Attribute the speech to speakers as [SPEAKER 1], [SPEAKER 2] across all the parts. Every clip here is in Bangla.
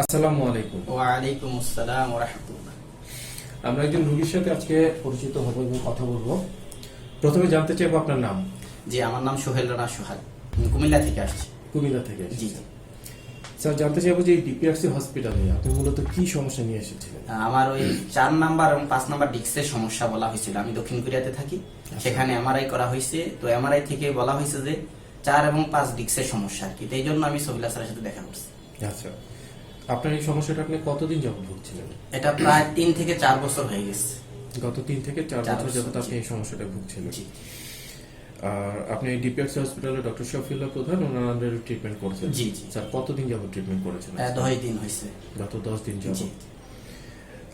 [SPEAKER 1] আসসালামু আলাইকুম।
[SPEAKER 2] ওয়ালাইকুম আসসালাম ওয়া রাহমাতুল্লাহ
[SPEAKER 1] আমরা একজন রোগীর সাথে আজকে পরিচিত হব এবং কথা বলব। প্রথমে জানতে চাইব আপনার নাম।
[SPEAKER 2] জি আমার নাম সোহেল রানা আমি কুমিল্লা থেকে আসছি।
[SPEAKER 1] কুমিল্লা থেকে
[SPEAKER 2] জি
[SPEAKER 1] স্যার জানতে চাইব যে ডিপিআরসি হসপিটালে আপনি মূলত কি সমস্যা নিয়ে এসেছিলেন?
[SPEAKER 2] আমার ওই চার নাম্বার এবং পাঁচ নাম্বার ডিস্কের সমস্যা বলা হয়েছিল। আমি দক্ষিণ কোরিয়াতে থাকি। সেখানে এমআরআই করা হয়েছে। তো এমআরআই থেকে বলা হয়েছে যে চার এবং পাঁচ ডিস্কের সমস্যা আর কি। তো এই জন্য আমি সবিলা স্যারের সাথে দেখা করছি।
[SPEAKER 1] আচ্ছা। আপনার এই সমস্যাটা আপনি কতদিন যাবত ভুগছিলেন?
[SPEAKER 2] এটা প্রায় তিন থেকে চার বছর হয়ে গেছে।
[SPEAKER 1] গত তিন থেকে চার বছর
[SPEAKER 2] যাবৎ
[SPEAKER 1] যাবত আপনি এই সমস্যাটা ভুগছিলেন।
[SPEAKER 2] জি।
[SPEAKER 1] আর আপনি ডিপিএস হসপিটালে ডক্টর শফিউল্লাহ প্রধান ওনার ট্রিটমেন্ট করেছেন।
[SPEAKER 2] জি, জি।
[SPEAKER 1] স্যার কতদিন যাবত ট্রিটমেন্ট করেছেন?
[SPEAKER 2] দশ দিন হয়েছে।
[SPEAKER 1] গত দশ দিন যাবত
[SPEAKER 2] জি।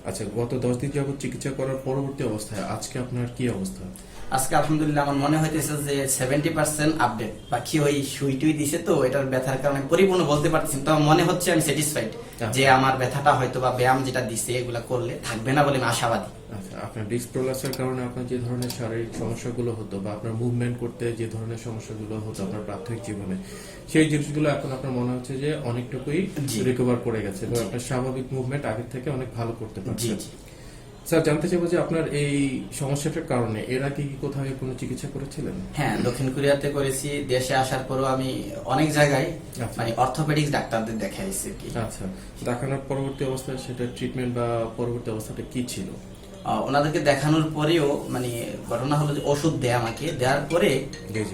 [SPEAKER 1] আচ্ছা গত দশ দিন যাবত চিকিৎসা করার পরবর্তী অবস্থায় আজকে আপনার কি অবস্থা?
[SPEAKER 2] আজকে আলহামদুলিল্লাহ আমার মনে হইতেছে যে সেভেন্টি পার্সেন্ট আপডেট বাকি ওই সুই টুই দিছে তো এটার ব্যথার কারণে পরিপূর্ণ বলতে পারছি তো মনে হচ্ছে আমি স্যাটিসফাইড
[SPEAKER 1] আচ্ছা।
[SPEAKER 2] যে আমার ব্যথাটা হয়তো বা ব্যায়াম যেটা দিছে এগুলা করলে থাকবে না বলে আমি আশাবাদী।
[SPEAKER 1] আচ্ছা আপনার ডিস্ক প্রলাপসের কারণে আপনার যে ধরনের শারীরিক সমস্যাগুলো হতো বা আপনার মুভমেন্ট করতে যে ধরনের সমস্যাগুলো হতো আপনার প্রাথমিক জীবনে সেই জিনিসগুলো এখন আপনার মনে হচ্ছে যে অনেকটুকুই রিকভার করে গেছে এবং আপনার স্বাভাবিক মুভমেন্ট আগের থেকে অনেক ভালো করতে
[SPEAKER 2] জি
[SPEAKER 1] স্যার জানতে চাইব যে আপনার এই সমস্যাটার কারণে এর আগে কি কোথাও কোনো চিকিৎসা করেছিলেন?
[SPEAKER 2] হ্যাঁ দক্ষিণ কোরিয়াতে করেছি দেশে আসার পরও আমি অনেক জায়গায়
[SPEAKER 1] আচ্ছা।
[SPEAKER 2] মানে অর্থোপেডিক্স ডাক্তারদের দেখাইছি
[SPEAKER 1] আচ্ছা দেখানোর পরবর্তী অবস্থায় সেটা ট্রিটমেন্ট বা পরবর্তী অবস্থাটা কি ছিল?
[SPEAKER 2] ওনাদেরকে দেখানোর পরেও মানে ঘটনা হলো যে ওষুধ দেয় আমাকে। দেওয়ার পরে।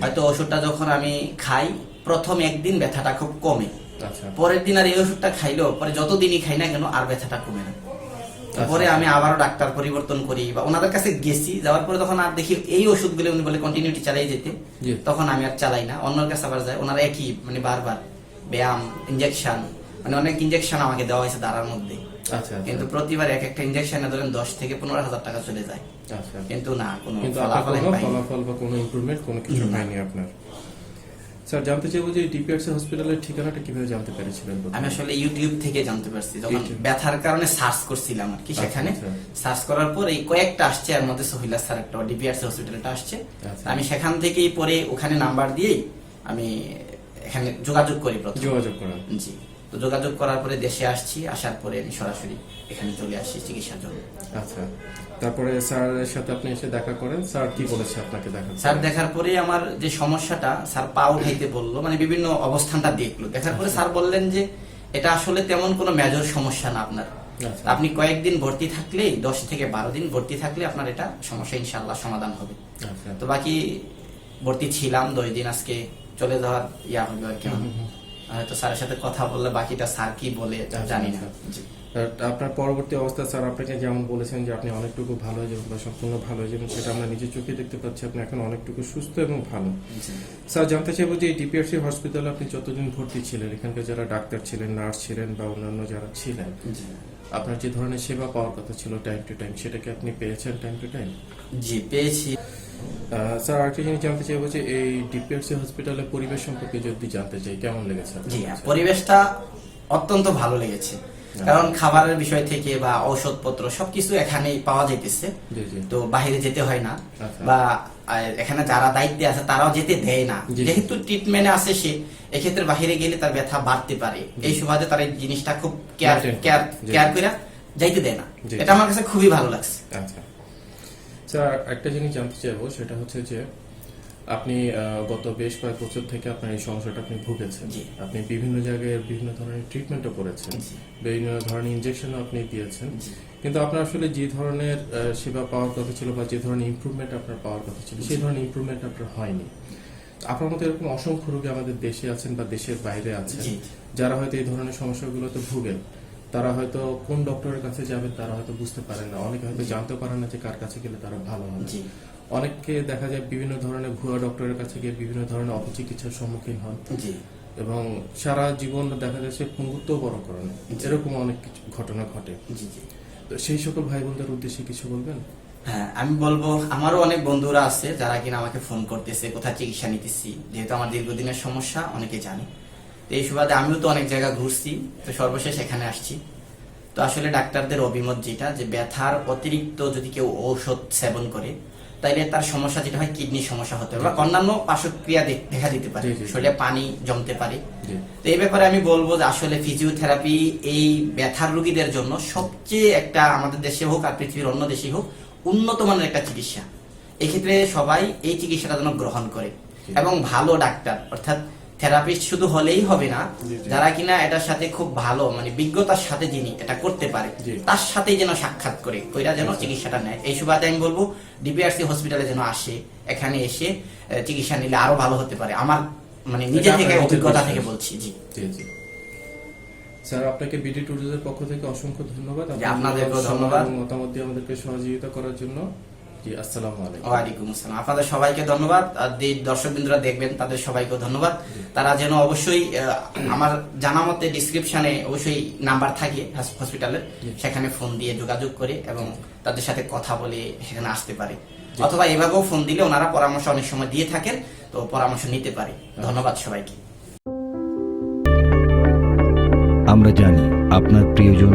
[SPEAKER 2] হয়তো ওষুধটা যখন আমি খাই প্রথম একদিন ব্যথাটা খুব কমে।
[SPEAKER 1] আচ্ছা।
[SPEAKER 2] পরের দিন আর এই ওষুধটা খাইলো পরে যতদিনই খাই না কেন আর ব্যথাটা কমে না।
[SPEAKER 1] আচ্ছা।
[SPEAKER 2] পরে আমি আবারও ডাক্তার পরিবর্তন করি বা ওনাদের কাছে গেছি। যাওয়ার পরে তখন আর দেখি এই ওষুধগুলো উনি বলে কন্টিনিউটি চালাই যেতে। তখন আমি আর চালাই না। অন্যের কাছে আবার যায় ওনারা একই মানে বারবার ব্যায়াম ইঞ্জেকশন মানে অনেক ইঞ্জেকশন আমাকে দেওয়া হয়েছে দাঁড়ার মধ্যে। কিন্তু প্রতিবার এক একটা ইঞ্জেকশনে ধরেন দশ থেকে পনেরো হাজার টাকা চলে যায়।
[SPEAKER 1] আচ্ছা
[SPEAKER 2] কিন্তু না কোনো ফলাফল
[SPEAKER 1] বা কোনো ইমপ্রুভমেন্ট কোনো কিছু। হয়নি আপনার। স্যার জানতে চাইব যে ডিপিআরসি হসপিটালের ঠিকানাটা কীভাবে জানতে পেরেছিলেন
[SPEAKER 2] আমি আসলে ইউটিউব থেকে জানতে পারছি। যখন ব্যথার কারণে সার্চ করছিলাম আর কি
[SPEAKER 1] আচ্ছা,
[SPEAKER 2] সেখানে।
[SPEAKER 1] আচ্ছা।
[SPEAKER 2] সার্চ করার পর এই কয়েকটা আসছে এর মধ্যে সহিলা স্যার একটা ডিপিআরসি হসপিটালটা আসছে।
[SPEAKER 1] আচ্ছা।
[SPEAKER 2] আমি সেখান থেকেই পরে ওখানে নাম্বার দিয়েই আমি এখানে যোগাযোগ করি প্রথম।
[SPEAKER 1] যোগাযোগ করেন।
[SPEAKER 2] জি। তো যোগাযোগ করার পরে দেশে আসছি আসার পরে আমি সরাসরি এখানে চলে আসছি চিকিৎসার জন্য।
[SPEAKER 1] আচ্ছা। তারপরে স্যারের সাথে আপনি এসে দেখা করেন। স্যার কি বলেছে আপনাকে দেখা
[SPEAKER 2] স্যার দেখার পরে আমার যে সমস্যাটা স্যার পা উঠাইতে বলল মানে বিভিন্ন অবস্থানটা দেখল। দেখার পরে স্যার বললেন যে এটা আসলে তেমন কোনো মেজর সমস্যা না আপনার।
[SPEAKER 1] আচ্ছা।
[SPEAKER 2] আপনি কয়েকদিন ভর্তি থাকলেই দশ থেকে বারো দিন ভর্তি থাকলে আপনার এটা সমস্যা ইনশাল্লাহ সমাধান হবে।
[SPEAKER 1] আচ্ছা।
[SPEAKER 2] তো বাকি ভর্তি ছিলাম দশ দিন আজকে চলে যাওয়ার ইয়া হলো আর কি। হয়তো স্যারের সাথে কথা বললে বাকিটা স্যার কি বলে জানি না।
[SPEAKER 1] আপনার পরবর্তী অবস্থা স্যার আপনাকে যেমন বলেছেন যে আপনি অনেকটুকু ভালো হয়ে যাবেন বা সম্পূর্ণ ভালো হয়ে যাবেন সেটা আমরা নিজের চোখে দেখতে পাচ্ছি। আপনি এখন অনেকটুকু সুস্থ এবং ভালো। স্যার জানতে চাইব যে ডিপিআরসি হসপিটালে আপনি যতদিন ভর্তি ছিলেন? এখানকার যারা ডাক্তার ছিলেন নার্স ছিলেন বা অন্যান্য যারা ছিলেন আপনার যে ধরনের সেবা পাওয়ার কথা ছিল টাইম টু টাইম সেটাকে আপনি পেয়েছেন টাইম টু টাইম
[SPEAKER 2] জি পেয়েছি।
[SPEAKER 1] স্যার আরেকটা জিনিস জানতে চাইব যে এই ডিপিআরসি হসপিটালের পরিবেশ সম্পর্কে যদি জানতে চাই কেমন লেগেছে?
[SPEAKER 2] জি
[SPEAKER 1] কাছে?
[SPEAKER 2] পরিবেশটা অত্যন্ত ভালো লেগেছে। কারণ খাবারের বিষয় থেকে বা ঔষধপত্র সবকিছু এখানেই পাওয়া যাইতেছে। তো বাইরে যেতে হয় না।
[SPEAKER 1] আচ্ছা।
[SPEAKER 2] বা এখানে যারা দায়িত্বে আছে তারাও যেতে দেয় না। যেহেতু ট্রিটমেন্টে আছে সে এক্ষেত্রে বাহিরে গেলে তার ব্যথা বাড়তে পারে। এই সুবাদে তার এই জিনিসটা খুব কেয়ার কেয়ার কেয়ার করে যাইতে দেয় না। এটা আমার কাছে খুবই ভালো লাগছে।
[SPEAKER 1] আচ্ছা। স্যার একটা জিনিস জানতে চাইব সেটা হচ্ছে যে আপনি গত বেশ কয়েক বছর থেকে আপনার এই সমস্যাটা আপনি ভুগেছেন। আপনি বিভিন্ন জায়গায় বিভিন্ন ধরনের ট্রিটমেন্টও করেছেন। বিভিন্ন ধরনের ইনজেকশনও আপনি দিয়েছেন। কিন্তু আপনার আসলে যে ধরনের সেবা পাওয়ার কথা ছিল বা যে ধরনের ইমপ্রুভমেন্ট আপনার পাওয়ার কথা ছিল সেই ধরনের ইমপ্রুভমেন্ট আপনার হয়নি। আপনার মতো এরকম অসংখ্য রোগী আমাদের দেশে আছেন বা দেশের বাইরে আছেন। যারা হয়তো এই ধরনের সমস্যাগুলোতে ভুগেন। তারা হয়তো কোন ডক্টরের কাছে যাবে তারা হয়তো বুঝতে পারেন না। অনেকে হয়তো জানতে পারেন না যে কার কাছে গেলে তারা ভালো হবে। অনেককে দেখা যায় বিভিন্ন ধরনের ভুয়া ডক্টরের কাছে গিয়ে বিভিন্ন ধরনের অপচিকিৎসার সম্মুখীন হন।
[SPEAKER 2] জি।
[SPEAKER 1] এবং সারা জীবন দেখা যাচ্ছে পঙ্গুত্ব বড় করেন এরকম অনেক কিছু ঘটনা ঘটে।
[SPEAKER 2] জি জি।
[SPEAKER 1] তো সেই সকল ভাই বোনদের উদ্দেশ্যে কিছু বলবেন?
[SPEAKER 2] হ্যাঁ আমি বলব আমারও অনেক বন্ধুরা আছে যারা কিনা আমাকে ফোন করতেছে কোথায় চিকিৎসা নিতেছি। যেহেতু আমার দীর্ঘদিনের সমস্যা অনেকে জানে। তো এই সুবাদে আমিও তো অনেক জায়গা ঘুরছি তো সর্বশেষ এখানে আসছি। তো আসলে ডাক্তারদের অভিমত যেটা যে ব্যথার অতিরিক্ত যদি কেউ ঔষধ সেবন করে তাইলে তার সমস্যা যেটা হয় কিডনির সমস্যা হতে পারে বা অন্যান্য পার্শ্বক্রিয়া দেখা দিতে পারে। শরীরে পানি জমতে পারে। তো এই ব্যাপারে আমি বলব যে আসলে ফিজিওথেরাপি এই ব্যথার রোগীদের জন্য সবচেয়ে একটা আমাদের দেশে হোক আর পৃথিবীর অন্য দেশে হোক উন্নত মানের একটা চিকিৎসা। এক্ষেত্রে সবাই এই চিকিৎসাটা যেন গ্রহণ করে এবং ভালো ডাক্তার অর্থাৎ থেরাপিস্ট শুধু হলেই হবে না। যারা কিনা এটার সাথে খুব ভালো মানে বিজ্ঞতার সাথে যিনি এটা করতে পারে তার সাথেই যেন সাক্ষাৎ করে ওইটা যেন চিকিৎসাটা নেয়। এই সুবাদে আমি বলব ডিপিআরসি হসপিটালে যেন আসে এখানে এসে চিকিৎসা নিলে আরও ভালো হতে পারে। আমার মানে নিজে থেকে অভিজ্ঞতা থেকে বলছি জি।
[SPEAKER 1] জি স্যার আপনাকে বিডি ট্যুরিজমের পক্ষ থেকে অসংখ্য ধন্যবাদ। সময়
[SPEAKER 2] ধন্যবাদ।
[SPEAKER 1] মতামত দিয়ে আমাদেরকে সহযোগিতা করার জন্য। জি আসসালামু আলাইকুম।
[SPEAKER 2] ওয়ালাইকুম আসসালাম। আপনাদের সবাইকে ধন্যবাদ। আর যে দর্শক দেখবেন তাদের সবাইকে ধন্যবাদ। তারা যেন অবশ্যই আহ, আমার জানা মতে ডিসক্রিপশনে অবশ্যই নাম্বার থাকে হসপিটালের সেখানে ফোন দিয়ে যোগাযোগ করে এবং তাদের সাথে কথা বলে সেখানে আসতে পারে। অথবা এভাবেও ফোন দিলে ওনারা পরামর্শ অনেক সময় দিয়ে থাকেন তো পরামর্শ নিতে পারে। ধন্যবাদ সবাইকে।
[SPEAKER 3] আমরা জানি আপনার প্রিয়জন